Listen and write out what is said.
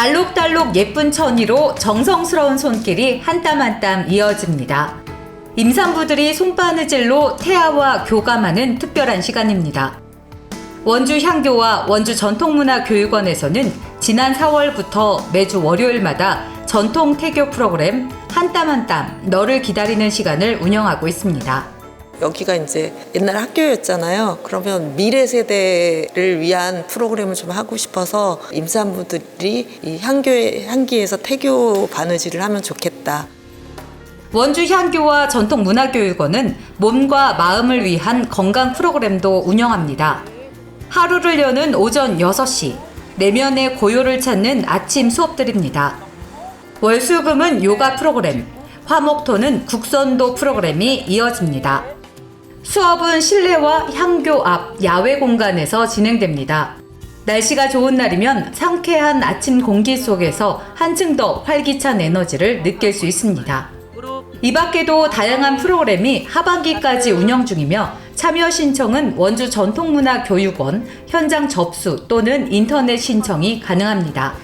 알록달록 예쁜 천이로 정성스러운 손길이 한 땀 한 땀 이어집니다. 임산부들이 손바느질로 태아와 교감하는 특별한 시간입니다. 원주 향교와 원주 전통문화교육원에서는 지난 4월부터 매주 월요일마다 전통 태교 프로그램 한 땀 한 땀 너를 기다리는 시간을 운영하고 있습니다. 여기가 이제 옛날 학교였잖아요. 그러면 미래 세대를 위한 프로그램을 좀 하고 싶어서 임산부들이 이 향교의 향기에서 태교 바느질을 하면 좋겠다. 원주 향교와 전통 문화교육원은 몸과 마음을 위한 건강 프로그램도 운영합니다. 하루를 여는 오전 6시, 내면의 고요를 찾는 아침 수업들입니다. 월수금은 요가 프로그램, 화목토는 국선도 프로그램이 이어집니다. 수업은 실내와 향교 앞 야외 공간에서 진행됩니다. 날씨가 좋은 날이면 상쾌한 아침 공기 속에서 한층 더 활기찬 에너지를 느낄 수 있습니다. 이 밖에도 다양한 프로그램이 하반기까지 운영 중이며 참여 신청은 원주 전통문화교육원 현장 접수 또는 인터넷 신청이 가능합니다.